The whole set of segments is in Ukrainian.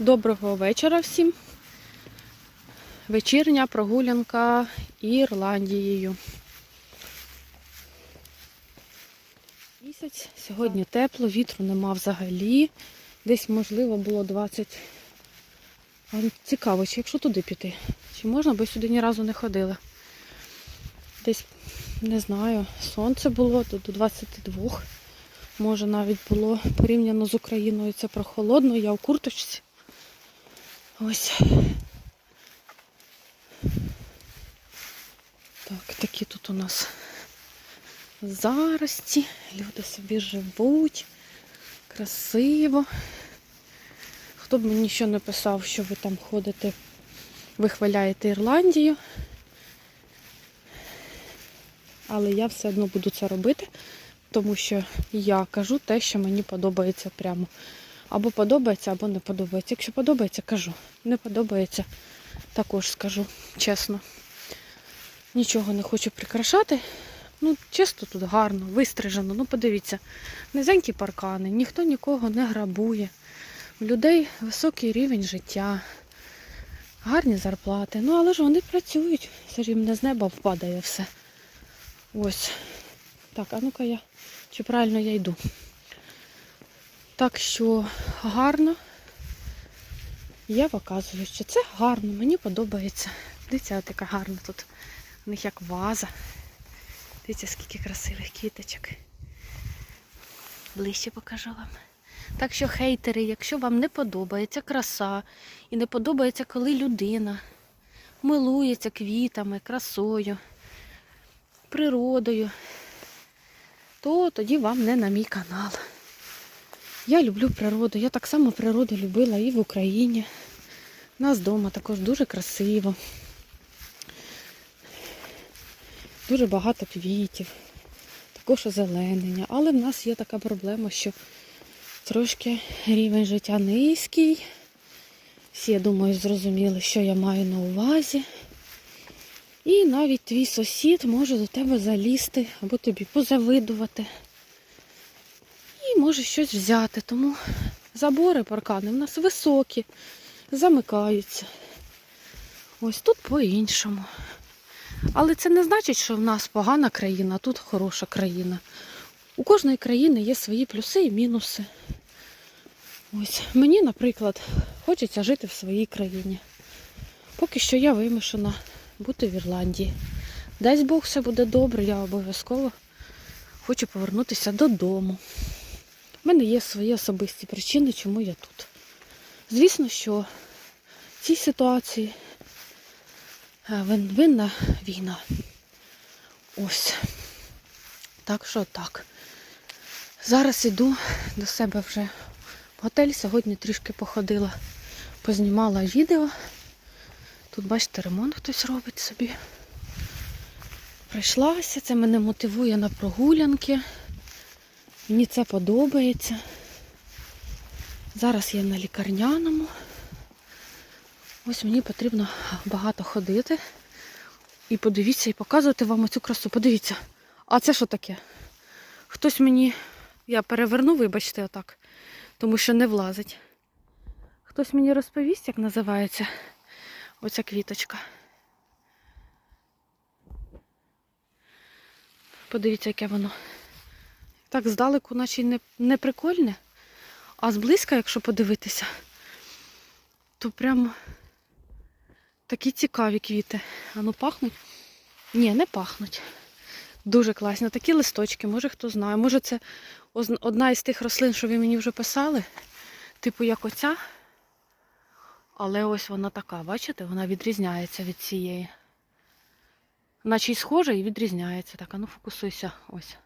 Доброго вечора всім. Вечірня прогулянка Ірландією. Місяць, сьогодні тепло, вітру нема взагалі. Десь, можливо, було 20. А цікаво, чи якщо туди піти? Чи можна, бо сюди ні разу не ходила. Десь, не знаю, сонце було до 22. Може навіть було порівняно з Україною. Це прохолодно, я у курточці. Ось. Так, такі тут у нас зарості. Люди собі живуть. Красиво. Хто б мені ще не писав, що ви там ходите, вихваляєте Ірландію. Але я все одно буду це робити, тому що я кажу те, що мені подобається прямо. Або подобається, або не подобається. Якщо подобається, кажу. Не подобається, також скажу, чесно. Нічого не хочу прикрашати. Ну, чисто тут гарно, вистрижено. Ну, подивіться, низенькі паркани, ніхто нікого не грабує. У людей високий рівень життя, гарні зарплати. Ну, але ж вони працюють. Все не з неба впадає все. Ось. Так, а ну-ка я, чи правильно я йду. Так що гарно. Я показую, що це гарно, мені подобається. Дивіться, така гарна тут. У них як ваза. Дивіться, скільки красивих квіточок. Ближче покажу вам. Так що, хейтери, якщо вам не подобається краса і не подобається, коли людина милується квітами, красою, природою, то тоді вам не на мій канал. Я люблю природу. Я так само природу любила і в Україні. У нас вдома також дуже красиво. Дуже багато квітів, також озеленення. Але в нас є така проблема, що трошки рівень життя низький. Всі, я думаю, зрозуміли, що я маю на увазі. І навіть твій сусід може до тебе залізти або тобі позавидувати. І може щось взяти. Тому забори паркани в нас високі, замикаються. Ось тут по-іншому. Але це не значить, що в нас погана країна, а тут хороша країна. У кожної країни є свої плюси і мінуси. Ось мені, наприклад, хочеться жити в своїй країні. Поки що я вимушена бути в Ірландії. Дасть Бог все буде добре, я обов'язково хочу повернутися додому. У мене є свої особисті причини, чому я тут. Звісно, що в цій ситуації е, винна війна. Ось. Так що так. Зараз іду до себе вже в готель. Сьогодні трішки походила, познімала відео. Тут, бачите, ремонт хтось робить собі. Прийшлася, це мене мотивує на прогулянки. Мені це подобається. Зараз я на лікарняному. Ось мені потрібно багато ходити. І подивіться, і показувати вам оцю красу. Подивіться. А це що таке? Хтось мені, я переверну, вибачте, отак, тому що не влазить. Хтось мені розповість, як називається оця квіточка. Подивіться, яке воно. Так здалеку, наче не, не прикольне. А зблизька, якщо подивитися, то прям такі цікаві квіти. А ну пахнуть? Ні, не пахнуть. Дуже класні. Такі листочки, може хто знає. Може це одна із тих рослин, що ви мені вже писали. Типу як оця. Але ось вона така, бачите, вона відрізняється від цієї. Наче й схожа і відрізняється. Так, а ну фокусуйся. Ось.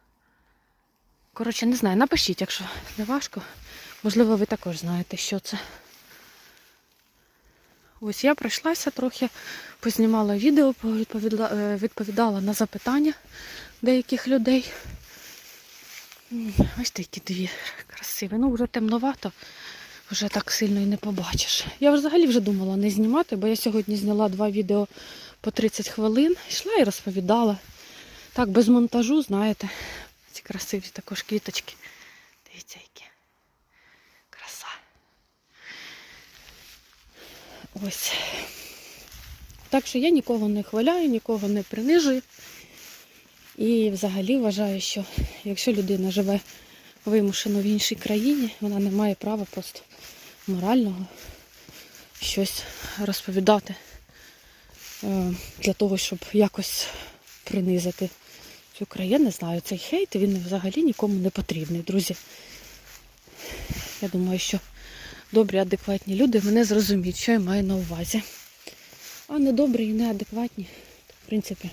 Коротше, не знаю, напишіть, якщо не важко. Можливо, ви також знаєте, що це. Ось я пройшлася трохи, познімала відео, е, відповідала на запитання деяких людей. Ось такі дві красиві. Ну, вже темновато, вже так сильно і не побачиш. Я взагалі вже думала не знімати, бо я сьогодні зняла два відео по 30 хвилин. Йшла і розповідала. Так, без монтажу, знаєте. Ці красиві також квіточки. Дивіться, які. Краса. Ось. Так що я нікого не хваляю, нікого не принижую. І взагалі вважаю, що якщо людина живе вимушено в іншій країні, вона не має права просто морального щось розповідати е, для того, щоб якось принизити країну. Не знаю, цей хейт він взагалі нікому не потрібний, друзі. Я думаю, що добрі, адекватні люди мене зрозуміють, що я маю на увазі. А недобрі і неадекватні, в принципі,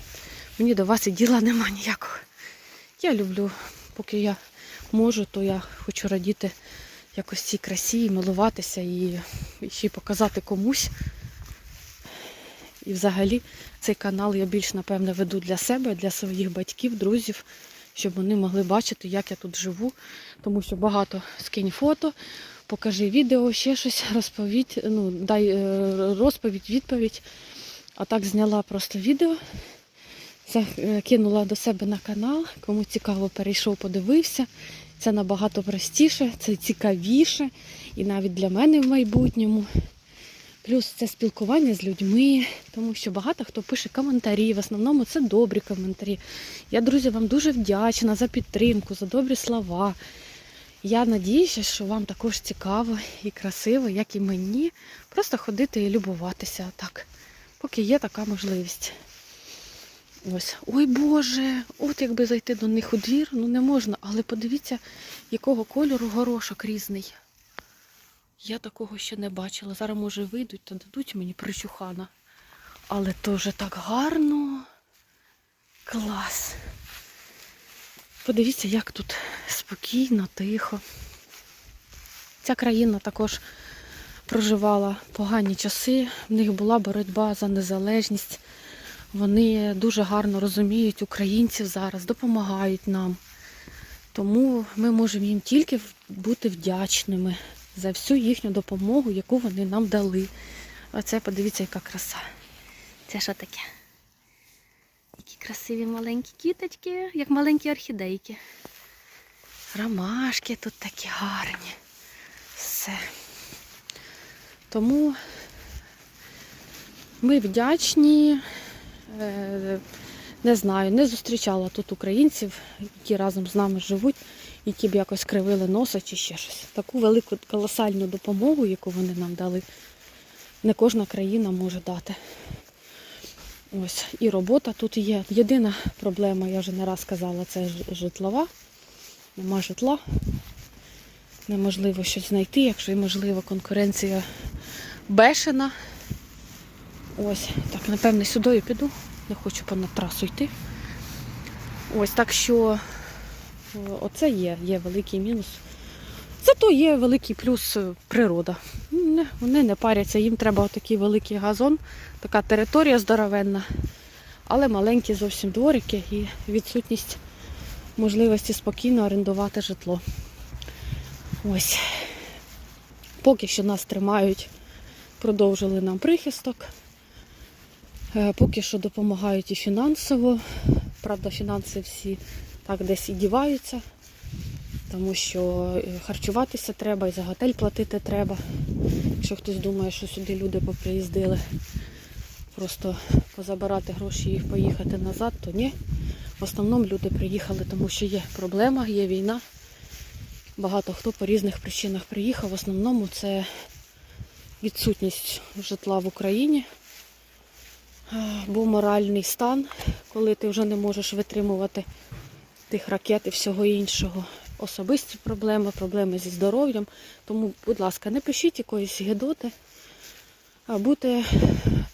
мені до вас і діла нема ніякого. Я люблю, поки я можу, то я хочу радіти якось цій красі, і милуватися і ще й показати комусь. І взагалі цей канал я більш, напевне, веду для себе, для своїх батьків, друзів, щоб вони могли бачити, як я тут живу. Тому що багато скинь фото, покажи відео, ще щось, розповідь, ну, дай е, розповідь, відповідь. А так зняла просто відео, закинула до себе на канал. Кому цікаво, перейшов, подивився. Це набагато простіше, це цікавіше і навіть для мене в майбутньому. Плюс це спілкування з людьми, тому що багато хто пише коментарі. В основному це добрі коментарі. Я, друзі, вам дуже вдячна за підтримку, за добрі слова. Я надіюся, що вам також цікаво і красиво, як і мені, просто ходити і любуватися так, поки є така можливість. Ось, ой Боже, от якби зайти до них у двір, ну не можна, але подивіться, якого кольору горошок різний. Я такого ще не бачила. Зараз, може, вийдуть та дадуть мені причухана. Але теж так гарно. Клас. Подивіться, як тут спокійно, тихо. Ця країна також проживала погані часи. В них була боротьба за незалежність. Вони дуже гарно розуміють українців зараз, допомагають нам. Тому ми можемо їм тільки бути вдячними за всю їхню допомогу, яку вони нам дали. Оце подивіться, яка краса. Це що таке? Які красиві маленькі кіточки, як маленькі орхідейки. Ромашки тут такі гарні. Все. Тому ми вдячні. Е, Не знаю, не зустрічала тут українців, які разом з нами живуть, які б якось кривили носа чи ще щось. Таку велику колосальну допомогу, яку вони нам дали, не кожна країна може дати. Ось, і робота тут є. Єдина проблема, я вже не раз казала, це житлова. Нема житла. Неможливо щось знайти, якщо і можливо конкуренція бешена. Ось, так, напевне, сюди я піду. Не хочу понад трасу йти. Ось так що оце є, є великий мінус. Зато є великий плюс е, природа. Вони не паряться, їм треба отакий великий газон, така територія здоровенна, але маленькі зовсім дворики і відсутність можливості спокійно орендувати житло. Ось. Поки що нас тримають, продовжили нам прихисток. Е, Поки що допомагають і фінансово. Правда, фінанси всі так десь і діваються, тому що е, харчуватися треба, і за готель платити треба. Якщо хтось думає, що сюди люди поприїздили, просто позабирати гроші і поїхати назад, то ні. В основному люди приїхали, тому що є проблема, є війна. Багато хто по різних причинах приїхав. В основному це відсутність житла в Україні. Був моральний стан, коли ти вже не можеш витримувати тих ракет і всього іншого. Особисті проблеми, проблеми зі здоров'ям. Тому, будь ласка, не пишіть якоїсь гидоти, а бути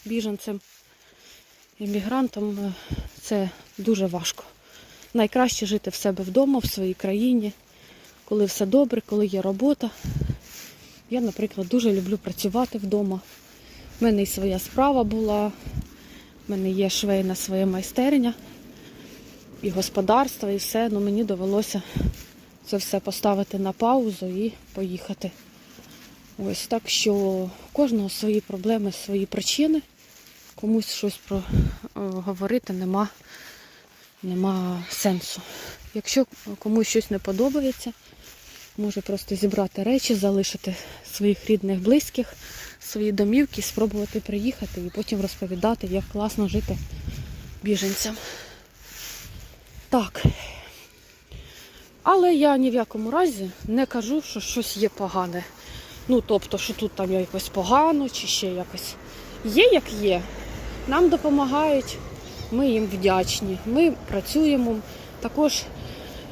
біженцем, іммігрантом е, це дуже важко. Найкраще жити в себе вдома, в своїй країні, коли все добре, коли є робота. Я, наприклад, дуже люблю працювати вдома. У мене і своя справа була. У мене є швейна своя майстерня, і господарство, і все. Ну мені довелося це все поставити на паузу і поїхати. Ось так що у кожного свої проблеми, свої причини. Комусь щось про е, говорити нема, нема сенсу. Якщо комусь щось не подобається, може просто зібрати речі, залишити своїх рідних, близьких, свої домівки, спробувати приїхати і потім розповідати, як класно жити біженцям. Так. Але я ні в якому разі не кажу, що щось є погане. Ну, тобто, що тут там якось погано чи ще якось. Є як є. Нам допомагають, ми їм вдячні. Ми працюємо. Також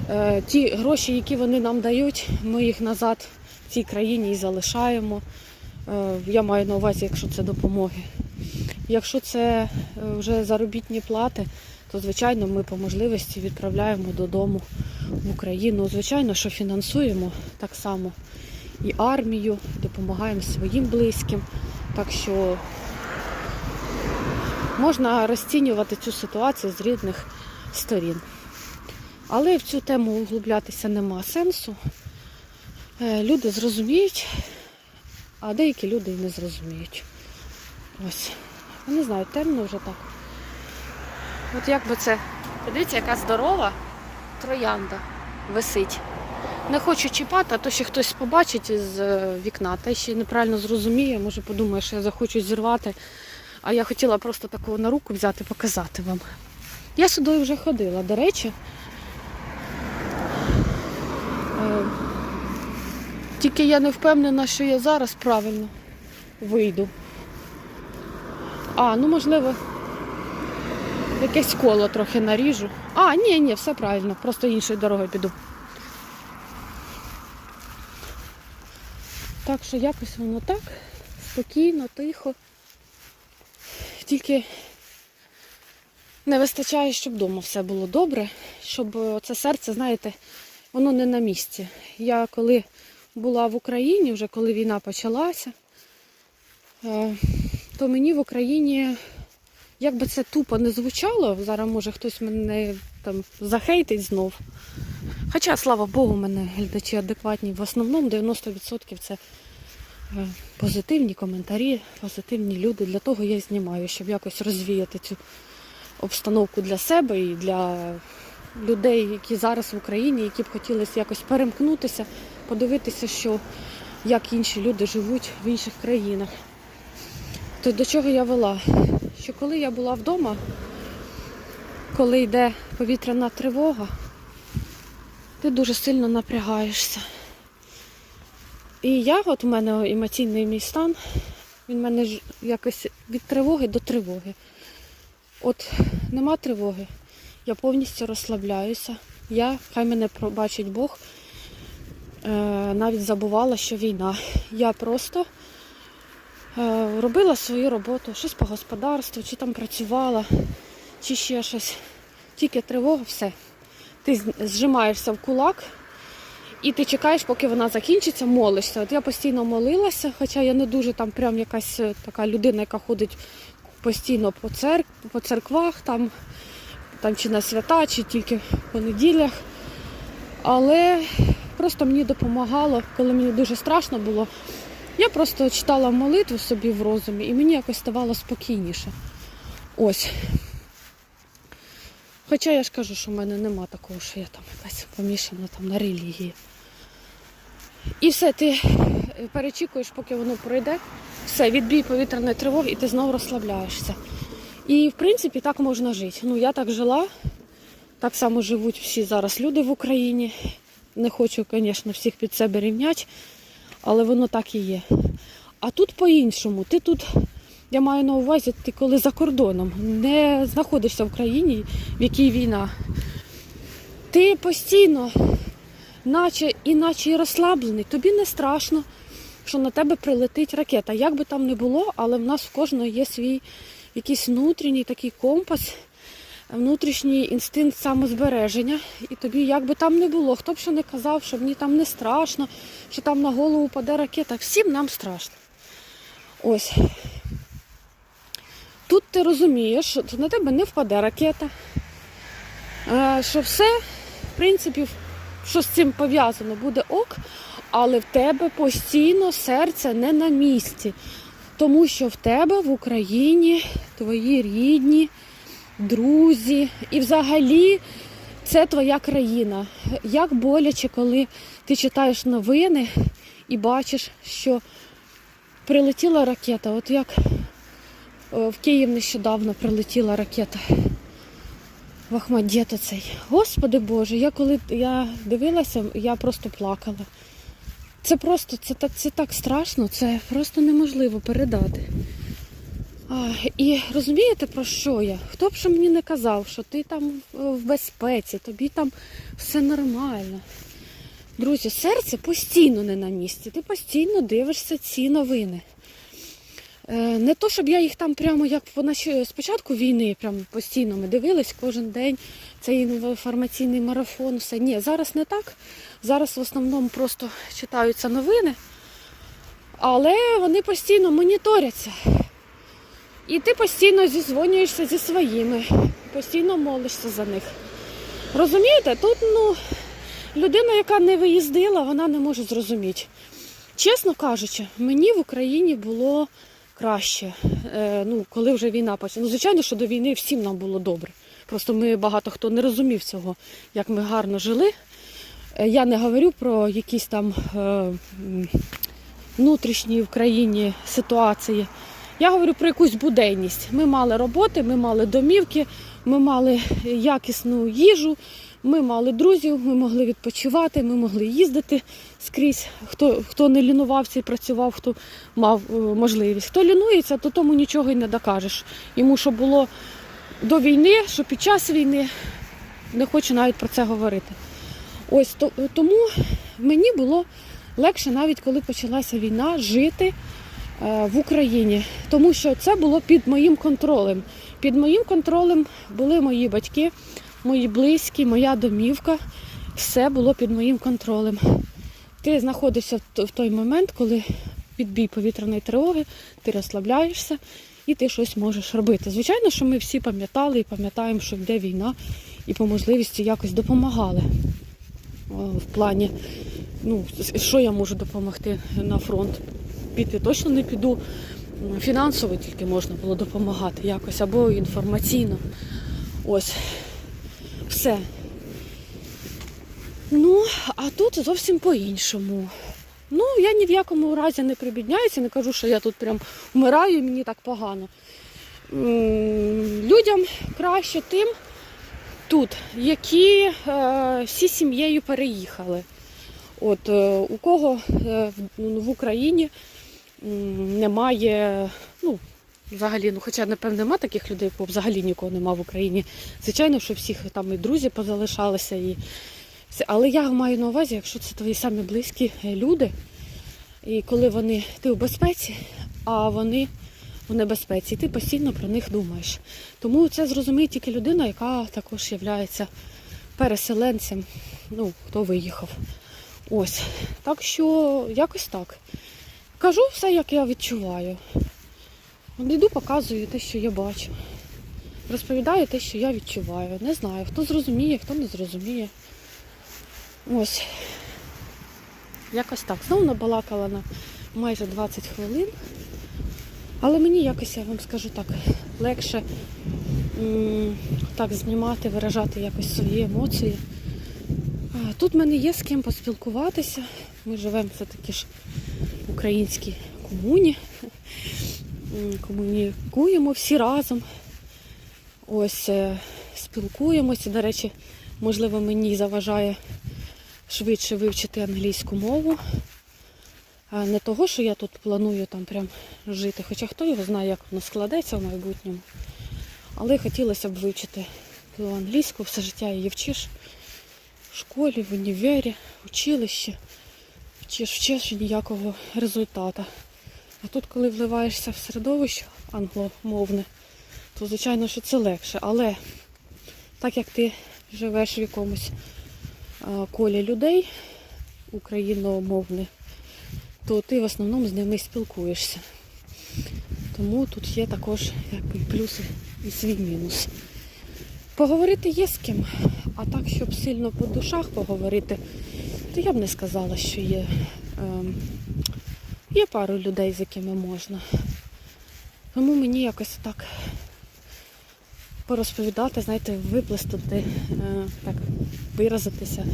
е, ті гроші, які вони нам дають, ми їх назад в цій країні і залишаємо. Е, я маю на увазі, якщо це допомоги. Якщо це е, вже заробітні плати, то звичайно ми по можливості відправляємо додому в Україну. Звичайно, що фінансуємо так само і армію, допомагаємо своїм близьким. Так що можна розцінювати цю ситуацію з різних сторін. Але в цю тему углублятися нема сенсу. Е, Люди зрозуміють, а деякі люди і не зрозуміють. Ось. Я не знаю, темно вже так. От як би це. Подивіться, яка здорова троянда висить. Не хочу чіпати, а то ще хтось побачить з е, вікна, та ще неправильно зрозуміє, може подумає, що я захочу зірвати. А я хотіла просто такого на руку взяти, показати вам. Я сюди вже ходила, до речі. Е, Тільки я не впевнена, що я зараз правильно вийду. А, ну можливо, якесь коло трохи наріжу. А, ні, ні, все правильно, просто іншою дорогою піду. Так що якось воно так, спокійно, тихо. Тільки не вистачає, щоб вдома все було добре, щоб це серце, знаєте, воно не на місці. Я коли була в Україні, вже коли війна почалася, е, то мені в Україні, як би це тупо не звучало, зараз може хтось мене там захейтить знов. Хоча, слава Богу, мене глядачі адекватні. В основному 90% це е, позитивні коментарі, позитивні люди. Для того я і знімаю, щоб якось розвіяти цю обстановку для себе і для людей, які зараз в Україні, які б хотіли якось перемкнутися, подивитися, що як інші люди живуть в інших країнах. То до чого я вела? Що коли я була вдома, коли йде повітряна тривога, ти дуже сильно напрягаєшся. І я, от у мене емоційний мій стан, він в мене якось від тривоги до тривоги. От нема тривоги, я повністю розслабляюся. Я, хай мене пробачить Бог, е, навіть забувала, що війна. Я просто робила свою роботу, щось по господарству, чи там працювала, чи ще щось. Тільки тривога, все. Ти зжимаєшся в кулак і ти чекаєш, поки вона закінчиться, молишся. От я постійно молилася, хоча я не дуже там прям якась е, така людина, яка ходить постійно по, церк... по церквах, там, там чи на свята, чи тільки по неділях. Але просто мені допомагало, коли мені дуже страшно було. Я просто читала молитву собі в розумі, і мені якось ставало спокійніше. Ось. Хоча я ж кажу, що в мене нема такого, що я там якась помішана там на релігії. І все, ти е, перечікуєш, поки воно пройде. Все, відбій повітряної тривоги, і ти знову розслабляєшся. І в принципі так можна жити. Ну, я так жила, так само живуть всі зараз люди в Україні. Не хочу, звісно, всіх під себе рівняти, але воно так і є. А тут по-іншому. Ти тут, я маю на увазі, ти коли за кордоном не знаходишся в країні, в якій війна. Ти постійно, наче і розслаблений, тобі не страшно, що на тебе прилетить ракета. Як би там не було, але в нас в кожного є свій якийсь внутрішній такий компас, внутрішній інстинкт самозбереження. І тобі, як би там не було, хто б що не казав, що мені там не страшно, що там на голову паде ракета. Всім нам страшно. Ось. Тут ти розумієш, що на тебе не впаде ракета. Е, Що все, в принципі, що з цим пов'язано, буде ок, але в тебе постійно серце не на місці. Тому що в тебе в Україні твої рідні, друзі і взагалі це твоя країна. Як боляче, коли ти читаєш новини і бачиш, що прилетіла ракета. От як е, в Київ нещодавно прилетіла ракета. В Ахмадєт оцей. Господи Боже, я коли я дивилася, я просто плакала. Це просто це це так страшно, це просто неможливо передати. І розумієте про що я? Хто б ще мені не казав, що ти там е, в безпеці, тобі там все нормально. Друзі, серце постійно не на місці. Ти постійно дивишся ці новини. Е, Не то, щоб я їх там прямо як спочатку війни, прямо постійно ми дивились кожен день цей інформаційний марафон, все. Ні, зараз не так. Зараз в основному просто читаються новини, але вони постійно моніторяться. І ти постійно зізвонюєшся зі своїми, постійно молишся за них. Розумієте, тут ну, людина, яка не виїздила, вона не може зрозуміти. Чесно кажучи, мені в Україні було краще, е, ну, коли вже війна почала. Ну, звичайно, що до війни всім нам було добре. Просто ми багато хто не розумів цього, як ми гарно жили. Е, Я не говорю про якісь там е, внутрішні в країні ситуації. Я говорю про якусь буденність. Ми мали роботи, ми мали домівки, ми мали якісну їжу, ми мали друзів, ми могли відпочивати, ми могли їздити скрізь. Хто, хто не лінувався і працював, хто мав е, можливість. Хто лінується, то тому нічого й не докажеш. Йому що було до війни, що під час війни, не хочу навіть про це говорити. Ось то, тому мені було легше, навіть коли почалася війна, жити в Україні, тому що це було під моїм контролем. Під моїм контролем були мої батьки, мої близькі, моя домівка. Все було під моїм контролем. Ти знаходишся в той момент, коли відбій повітряної тривоги, ти розслабляєшся і ти щось можеш робити. Звичайно, що ми всі пам'ятали і пам'ятаємо, що йде війна, і по можливості якось допомагали. В плані, ну, що я можу допомогти на фронт? Піти точно не піду. Фінансово тільки можна було допомагати якось або інформаційно. Ось. Все. Ну, а тут зовсім по-іншому. Ну, я ні в якому разі не прибідняюся, не кажу, що я тут прям вмираю і мені так погано. Людям краще тим тут, які е, всі сім'єю переїхали. От е, у кого е, в- Україні немає, ну, взагалі, ну хоча, напевно, нема таких людей, бо взагалі нікого нема в Україні. Звичайно, що всіх там і друзі позалишалися. І... Але я маю на увазі, якщо це твої самі близькі е, люди, і коли вони ти у безпеці, а вони у небезпеці, і ти постійно про них думаєш. Тому це зрозуміє тільки людина, яка також є переселенцем, ну, хто виїхав. Ось. Так що якось так. Кажу все, як я відчуваю. Йду, показую те, що я бачу. Розповідаю те, що я відчуваю. Не знаю, хто зрозуміє, хто не зрозуміє. Ось. Якось так. Знову набалакала на майже 20 хвилин. Але мені якось, я вам скажу так, легше м, так знімати, виражати якось свої емоції. Тут в мене є з ким поспілкуватися. Ми живемо все-таки ж українській комуні. Комунікуємо всі разом. Ось е, спілкуємося. До речі, можливо, мені заважає швидше вивчити англійську мову. Не того, що я тут планую там прям жити, хоча хто його знає, як воно складеться в майбутньому. Але хотілося б вивчити англійську, все життя її вчиш в школі, в універі, в училищі. Вчиш і ніякого результату. А тут, коли вливаєшся в середовище англомовне, то звичайно, що це легше. Але так як ти живеш в якомусь колі людей україномовних, то ти в основному з ними спілкуєшся. Тому тут є також якби, плюси і свій мінус. Поговорити є з ким, а так, щоб сильно по душах поговорити, то я б не сказала, що є. Ем, є пару людей, з якими можна. Тому мені якось так порозповідати, знаєте, виплеснути, е, так, виразитися,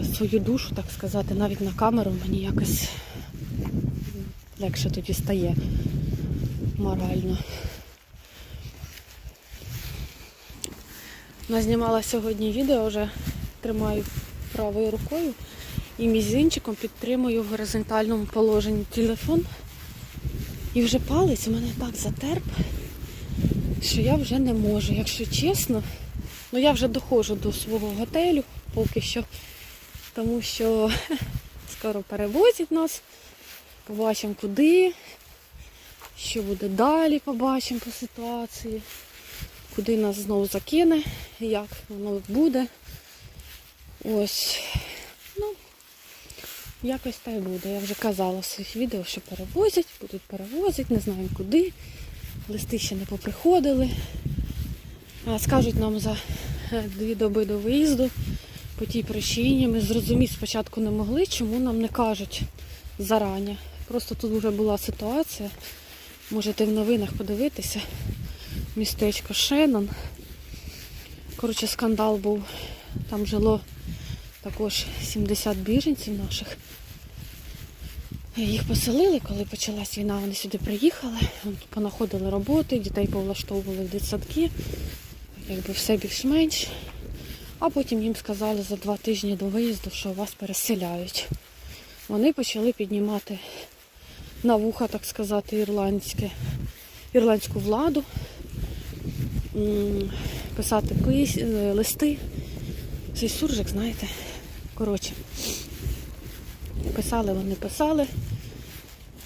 е, свою душу, так сказати, навіть на камеру мені якось легше тоді стає морально. Назнімала сьогодні відео, вже тримаю правою рукою і мізинчиком підтримую в горизонтальному положенні телефон. І вже палець у мене так затерп, що я вже не можу, якщо чесно. Ну я вже доходжу до свого готелю поки що, тому що скоро перевозять нас. Побачимо куди, що буде далі, побачимо по ситуації, куди нас знову закине, як воно буде. Ось. Ну, якось так буде. Я вже казала в своїх відео, що перевозять, будуть перевозити, не знаємо куди. Листи ще не поприходили. А, Скажуть нам за е, дві доби до виїзду по тій причині. Ми зрозуміти спочатку не могли, чому нам не кажуть зарані. Просто тут вже була ситуація. Можете в новинах подивитися. Містечко Шеннон. Коротше, скандал був. Там жило також 70 біженців наших. Їх поселили, коли почалась війна, вони сюди приїхали, понаходили роботи, дітей повлаштовували в дитсадки, якби все більш-менш. А потім їм сказали за два тижні до виїзду, що вас переселяють. Вони почали піднімати на вуха, так сказати, ірландське, ірландську владу, писати е, листи. Цей суржик, знаєте. Коротше, писали вони писали,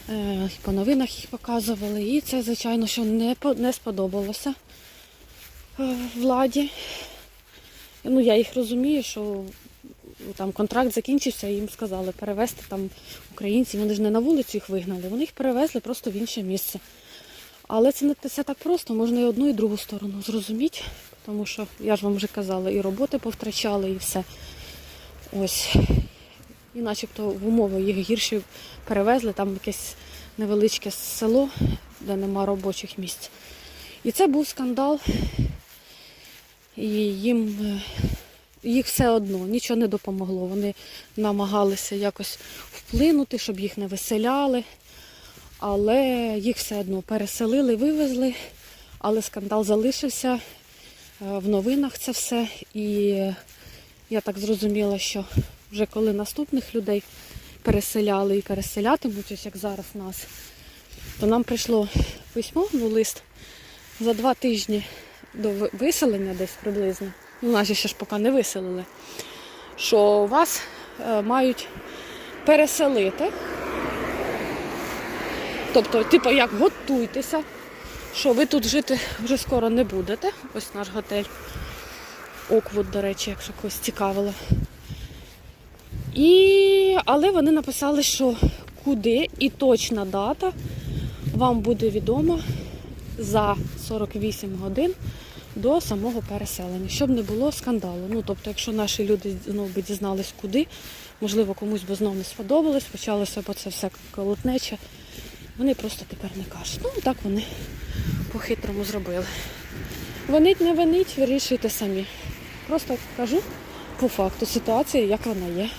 е, по новинах їх показували. І це, звичайно, що не, не сподобалося е, владі. Ну, я їх розумію, що там контракт закінчився, і їм сказали перевезти там українців. Вони ж не на вулицю їх вигнали, вони їх перевезли просто в інше місце. Але це не все так просто, можна і одну, і другу сторону зрозуміти, тому що я ж вам вже казала, і роботи повтрачали, і все. Ось. І начебто в умови їх гірші перевезли, там якесь невеличке село, де нема робочих місць. І це був скандал. І їм е, їх все одно нічого не допомогло. Вони намагалися якось вплинути, щоб їх не виселяли. Але їх все одно переселили, вивезли, але скандал залишився. Е, В новинах це все. І я так зрозуміла, що вже коли наступних людей переселяли і переселятимуть, ось як зараз нас, то нам прийшло письмо, ну лист за два тижні до виселення десь приблизно. Ну, наші ще ж поки не виселили, що вас е, мають переселити. Тобто, типу, як готуйтеся, що ви тут жити вже скоро не будете. Ось наш готель. Оквуд, до речі, якщо когось цікавило. І... Але вони написали, що куди і точна дата вам буде відома за 48 годин до самого переселення, щоб не було скандалу. Ну, тобто, якщо наші люди знову би дізнались куди, можливо, комусь би знову не сподобалось, почалося б це все колотнеча. Вони просто тепер не кажуть. Ну, так вони по-хитрому зробили. Винить, не винить, вирішуйте самі. Просто кажу по факту ситуації, як вона є.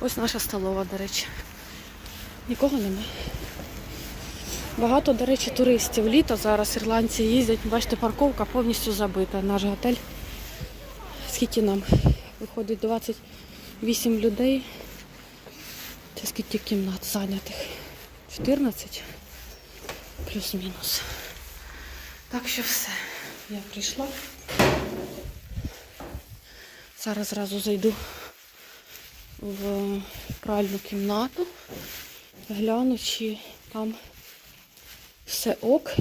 Ось наша столова, до речі. Нікого нема. Багато, до речі, туристів. Літо зараз ірландці їздять. Бачите, парковка повністю забита. Наш готель. Скільки нам? Виходить 28 людей. Це скільки кімнат зайнятих? 14 плюс-мінус. Так що все. Я прийшла. Зараз зразу зайду в пральну кімнату, гляну, чи там все ок,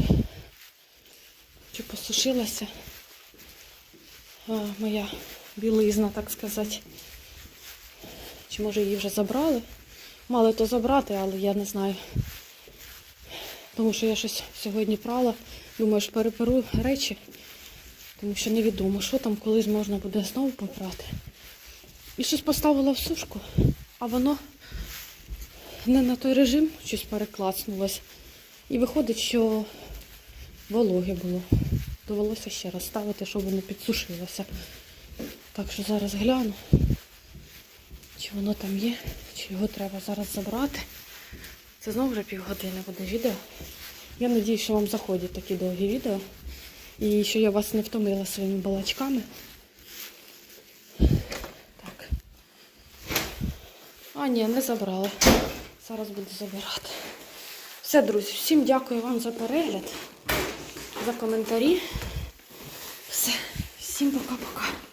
чи посушилася моя білизна, так сказати. Чи може її вже забрали? Мали то забрати, але я не знаю. Тому що я щось сьогодні прала. Думаю, що переперу речі, тому що невідомо, що там колись можна буде знову попрати. І щось поставила в сушку, а воно не на той режим щось переклацнулось. І виходить, що вологе було. довелося ще раз ставити, щоб воно підсушилося. Так що зараз гляну, чи воно там є, чи його треба зараз забрати. Це знову вже півгодини буде відео. Я надію, що вам заходять такі довгі відео. І що я вас не втомила своїми балачками. Так. А, ні, не забрала. Зараз буду забирати. Все, друзі, всім дякую вам за перегляд, за коментарі. Все, всім пока-пока.